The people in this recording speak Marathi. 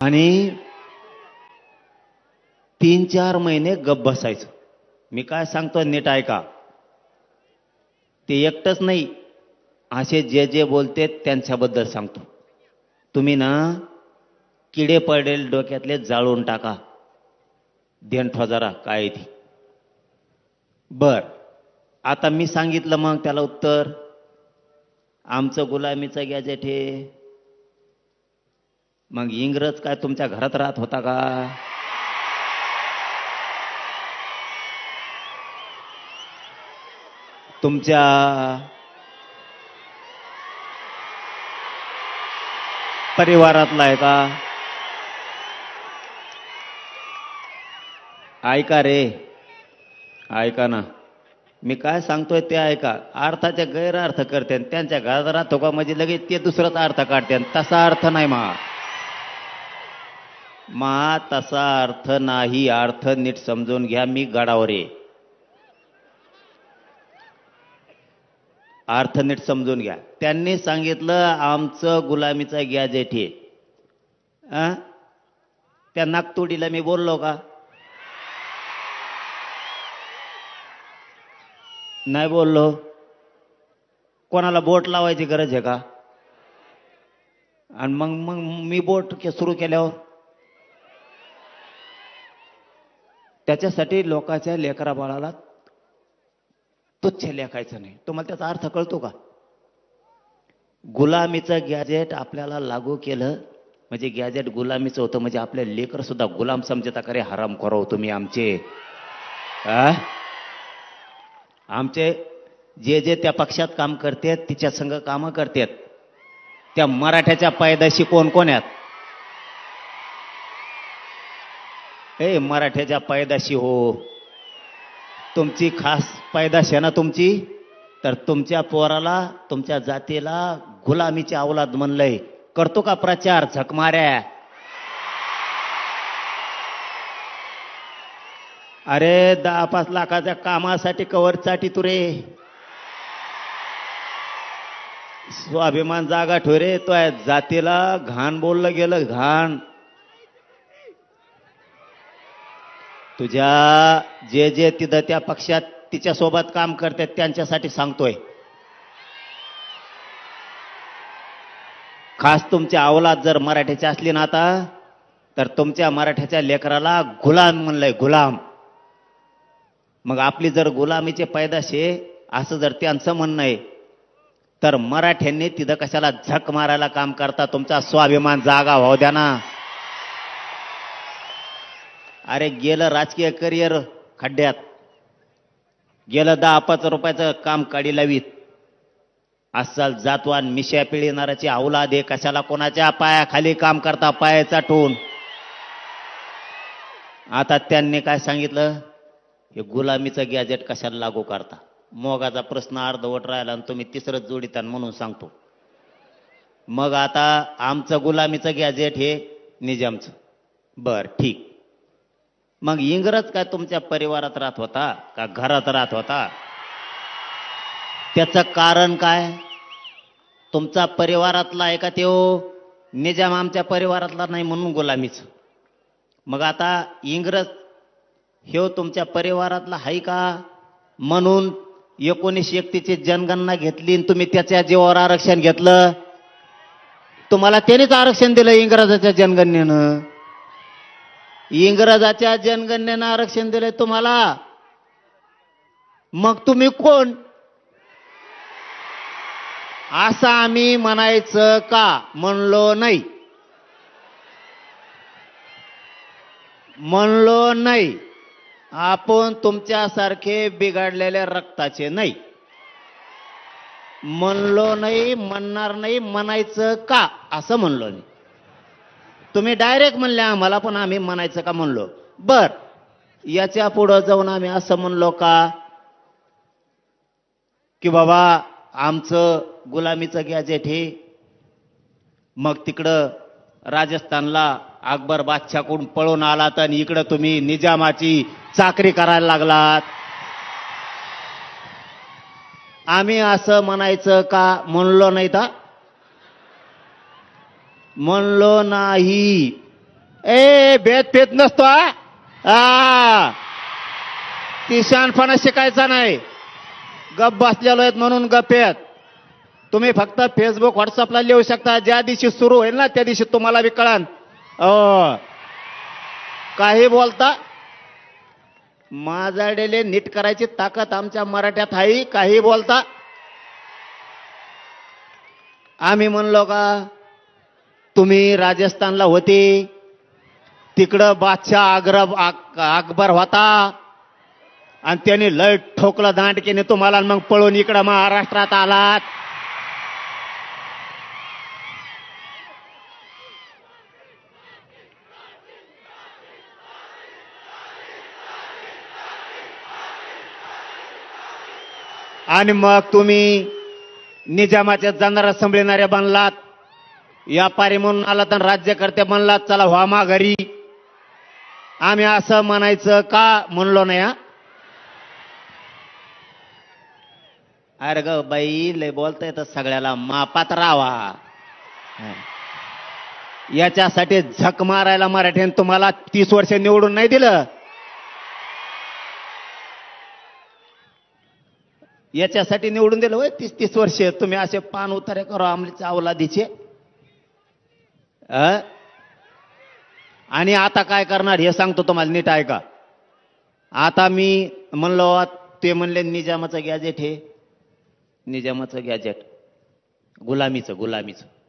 आणि तीन चार महिने गप बसायचं. मी काय सांगतो नीट ऐका. ते एकटंच नाही असे जे जे बोलते त्यांच्याबद्दल सांगतो. तुम्ही ना किडे पडेल डोक्यातले जाळून टाका. देणठो जरा काय आहे ती. बर आता मी सांगितलं मग त्याला उत्तर. आमचं गुलामीचं गॅजेट हे मग इंग्रज काय तुमच्या घरात राहत होता का? तुमच्या परिवारातला आहे का? ऐका रे. ऐका ना. मी काय सांगतोय ते ऐका. अर्थाचे गैरअर्थ करते आणि त्यांच्या घरात राहतो का म्हणजे लगेच ते दुसराच अर्थ काढते आणि तसा अर्थ नाही मा. मा तसा अर्थ नाही अर्थ नीट समजून घ्या मी गडावर आहे. अर्थ नीट समजून घ्या. त्यांनी सांगितलं आमचं गुलामीचं गॅजेट आहे त्या नागतोडीला मी बोललो का? नाही बोललो. कोणाला बोट लावायची गरज आहे का? आणि मग मग मी बोट के- सुरू केल्यावर? त्याच्यासाठी लोकांच्या लेकराबाळाला तुच्छ लेखायचं नाही. तुम्हाला त्याचा अर्थ कळतो का? गुलामीचं गॅजेट आपल्याला लागू केलं म्हणजे गॅजेट गुलामीचं होतं म्हणजे आपले लेकर सुद्धा गुलाम समजता करे हराम करो हो तुम्ही आमचे. आ? आमचे जे जे त्या पक्षात काम करतात तिच्या संघ कामं करतात. त्या मराठ्याच्या पायदाशी कोण कोण आहेत? ए मराठ्याच्या पायदाशी हो. तुमची खास पायदाशी आहे ना तुमची? तर तुमच्या पोराला तुमच्या जातीला गुलामीची अवलाद म्हणलंय. करतो का प्रचार झकमाऱ्या अरे दहा पाच लाखाच्या कामासाठी कवर चाटी तुरे स्वाभिमान जागा ठोरे तो जातीला घाण बोललं गेलं घाण. तुझ्या जे जे तिथं त्या पक्षात तिच्यासोबत काम करतात त्यांच्यासाठी सांगतोय. खास तुमच्या अवलाद जर मराठीची असली ना आता तर तुमच्या मराठ्याच्या लेकराला गुलाम म्हणलंय गुलाम. मग आपली जर गुलामीचे पैदाशे असं जर त्यांचं म्हणणं आहे तर मराठ्यांनी तिथं कशाला झक मारायला काम करता? तुमचा स्वाभिमान जागा व्हाव द्या ना. अरे गेलं राजकीय करिअर खड्ड्यात. गेलं दहा पाच रुपयाचं काम काढी लावीत. असाल जातवान मिश्या पिळणाराची अवलाद दे कशाला कोणाच्या पायाखाली काम करता पाय चाटून? आता त्यांनी काय सांगितलं? हे गुलामीचं गॅजेट कशाला लागू करता? मोगाचा प्रश्न अर्धवट राहिला आणि तुम्ही तिसरंच जोडीतान म्हणून सांगतो. मग आता आमचं गुलामीचं गॅजेट हे निजामचं. बरं ठीक. मग इंग्रज काय तुमच्या परिवारात राहत होता? का घरात राहत होता? त्याचं कारण काय? तुमचा परिवारातला आहे का त्यो? निजाम आमच्या परिवारातला नाही म्हणून गुलामीचं. मग आता इंग्रज ह्यो तुमच्या परिवारातला आहे का? म्हणून एकोणीसशे एकतीची जनगणना घेतली आणि तुम्ही त्याच्या जीवावर आरक्षण घेतलं. तुम्हाला त्यानेच आरक्षण दिलं इंग्रजाच्या जनगणनेनं. इंग्रजाच्या जनगणनेनं आरक्षण दिलंय तुम्हाला? मग तुम्ही कोण? असं आम्ही म्हणायचं का? म्हणलो नाही. म्हणलो नाही. आपण तुमच्यासारखे बिघडलेल्या रक्ताचे नाही. म्हणलो नाही म्हणणार नाही म्हणायचं का? असं म्हणलो नाही तुम्ही डायरेक्ट म्हणले आम्हाला पण आम्ही म्हणायचं का? म्हणलो. बर. याच्या पुढं जाऊन आम्ही असं म्हणलो का? की बाबा आमचं गुलामीचं गॅजेट हे मग तिकडं राजस्थानला अकबर बादशाहकडून पळून आलात आणि इकडं तुम्ही निजामाची चाकरी करायला लागलात. आम्ही असं म्हणायचं का? म्हणलो नाही तर म्हणलो नाही. ए भेद नसतो हा? आ. ती शहाणपणा शिकायचा नाही. गप बसलेलो आहेत म्हणून गप्पेत तुम्ही फक्त फेसबुक व्हॉट्सअपला लिहू शकता. ज्या दिवशी सुरू होईल ना त्या दिवशी तुम्हाला बी कळन. हो. काही बोलता? माजाडेले नीट करायची ताकद आमच्या मराठ्यात आहे. काही बोलता? आम्ही म्हणलो का? तुम्ही राजस्थानला होते. तिकडं बादशाह आग्रा अकबर होता. आणि त्याने लय ठोकलं दांडकेने तुम्हाला मग पळून इकडं महाराष्ट्रात आलात. आणि मग तुम्ही निजामाच्या जाणारा संभळणाऱ्या बनलात. व्यापारी म्हणून आला तर राज्यकर्ते म्हणला चला व्हा माघारी आम्ही असं म्हणायचं का? म्हणलो नाही हा. अरे ग बाई लय बोलता तर सगळ्याला मापात राहा याच्यासाठी झक मारायला मराठीने तुम्हाला तीस वर्ष निवडून नाही दिलं? याच्यासाठी निवडून दिलं वय तीस तीस वर्ष. तुम्ही असे पान उतारे करो आमच्या अवलादीचे आणि आता काय करणार? हे सांगतो तुम्हाला नीट ऐका. आता मी म्हणलो ते म्हणले निजामाचं गॅजेट हे. निजामाचं गॅजेट. गुलामीचं गुलामीचं.